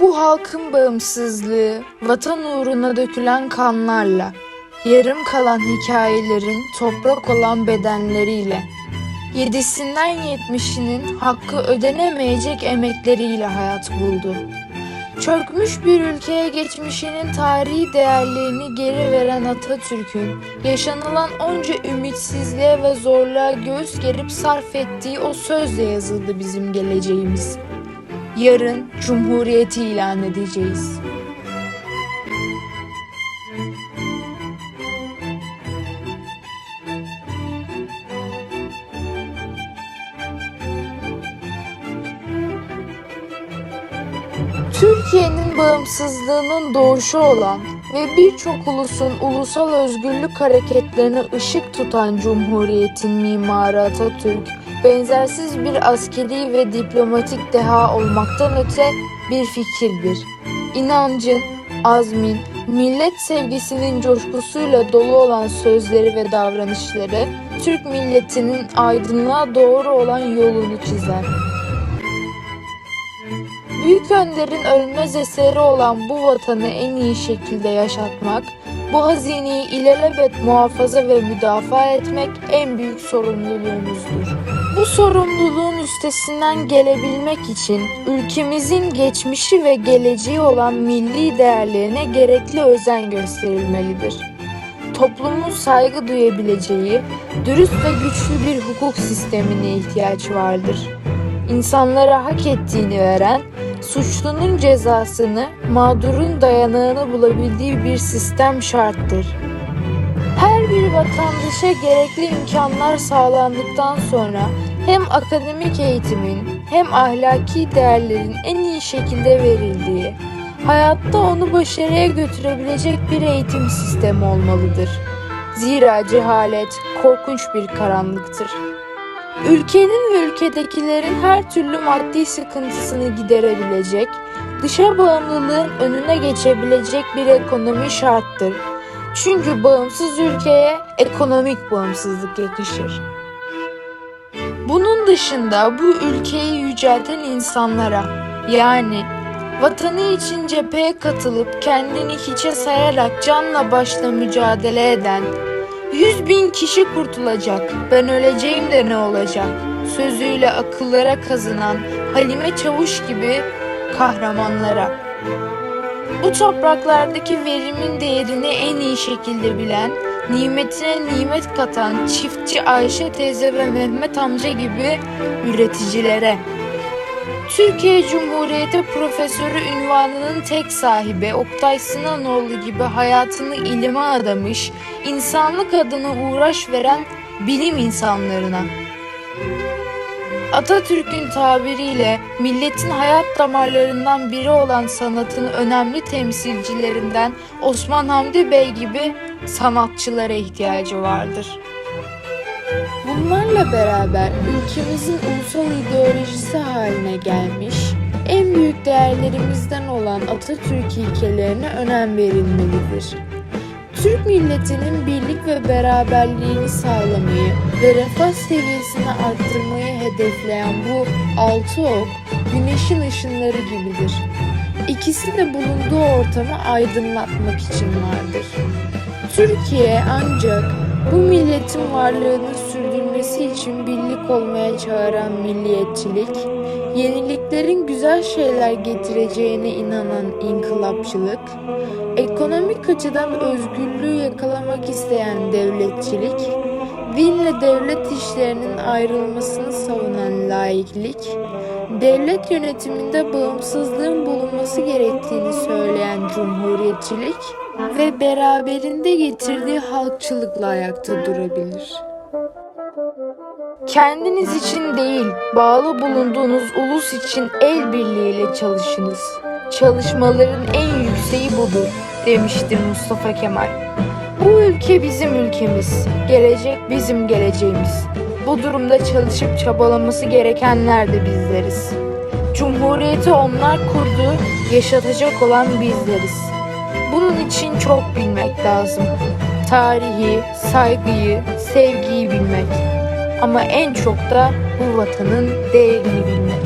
Bu halkın bağımsızlığı, vatan uğruna dökülen kanlarla, yarım kalan hikayelerin toprak olan bedenleriyle, yedisinden yetmişinin hakkı ödenemeyecek emekleriyle hayat buldu. Çökmüş bir ülkeye geçmişinin tarihi değerlerini geri veren Atatürk'ün yaşanılan onca ümitsizliğe ve zorluğa göğüs gerip sarf ettiği o sözle yazıldı bizim geleceğimiz. Yarın Cumhuriyeti ilan edeceğiz. Türkiye'nin bağımsızlığının doğuşu olan ve birçok ulusun ulusal özgürlük hareketlerine ışık tutan Cumhuriyet'in mimarı Atatürk, benzersiz bir askeri ve diplomatik deha olmaktan öte bir fikirdir. İnancın, azmin, millet sevgisinin coşkusuyla dolu olan sözleri ve davranışları, Türk milletinin aydınlığa doğru olan yolunu çizer. Büyük Önder'in ölmez eseri olan bu vatanı en iyi şekilde yaşatmak, bu hazineyi ilelebet muhafaza ve müdafaa etmek en büyük sorumluluğumuzdur. Bu sorumluluğun üstesinden gelebilmek için ülkemizin geçmişi ve geleceği olan milli değerlerine gerekli özen gösterilmelidir. Toplumun saygı duyabileceği, dürüst ve güçlü bir hukuk sistemine ihtiyaç vardır. İnsanlara hak ettiğini veren, suçlunun cezasını, mağdurun dayanağını bulabildiği bir sistem şarttır. Bir vatandaşa gerekli imkanlar sağlandıktan sonra hem akademik eğitimin hem ahlaki değerlerin en iyi şekilde verildiği, hayatta onu başarıya götürebilecek bir eğitim sistemi olmalıdır. Zira cehalet korkunç bir karanlıktır. Ülkenin ve ülkedekilerin her türlü maddi sıkıntısını giderebilecek, dışa bağımlılığın önüne geçebilecek bir ekonomi şarttır. Çünkü bağımsız ülkeye ekonomik bağımsızlık yakışır. Bunun dışında bu ülkeyi yücelten insanlara yani vatanı için cepheye katılıp kendini hiçe sayarak canla başla mücadele eden Yüz bin kişi kurtulacak, ben öleceğim de ne olacak? Sözüyle akıllara kazınan Halime Çavuş gibi kahramanlara. Bu topraklardaki verimin değerini en iyi şekilde bilen, nimetine nimet katan çiftçi Ayşe teyze ve Mehmet amca gibi üreticilere. Türkiye Cumhuriyeti Profesörü ünvanının tek sahibi Oktay Sinanoğlu gibi hayatını ilime adamış, insanlık adına uğraş veren bilim insanlarına. Atatürk'ün tabiriyle milletin hayat damarlarından biri olan sanatın önemli temsilcilerinden Osman Hamdi Bey gibi sanatçılara ihtiyacı vardır. Bunlarla beraber ülkemizin ulusal ideolojisi haline gelmiş, en büyük değerlerimizden olan Atatürk ilkelerine önem verilmelidir. Türk milletinin birlik ve beraberliğini sağlamayı ve refah seviyesini arttırmayı hedefleyen bu altı ok, güneşin ışınları gibidir. İkisi de bulunduğu ortamı aydınlatmak için vardır. Türkiye ancak bu milletin varlığını sürdürmesi için birlik olmaya çağıran milliyetçilik, yeniliklerin güzel şeyler getireceğine inanan inkılapçılık, ekonomik açıdan özgürlüğü yakalamak isteyen devletçilik, dinle devlet işlerinin ayrılmasını savunan laiklik, devlet yönetiminde bağımsızlığın bulunması gerektiğini söyleyen cumhuriyetçilik ve beraberinde getirdiği halkçılıkla ayakta durabilir. Kendiniz için değil, bağlı bulunduğunuz ulus için el birliğiyle çalışınız. Çalışmaların en yükseği budur, demiştir Mustafa Kemal. Bu ülke bizim ülkemiz, gelecek bizim geleceğimiz. Bu durumda çalışıp çabalaması gerekenler de bizleriz. Cumhuriyeti onlar kurdu, yaşatacak olan bizleriz. Bunun için çok bilmek lazım. Tarihi, saygıyı, sevgiyi bilmek. Ama en çok da bu vatanın değerini bilmek.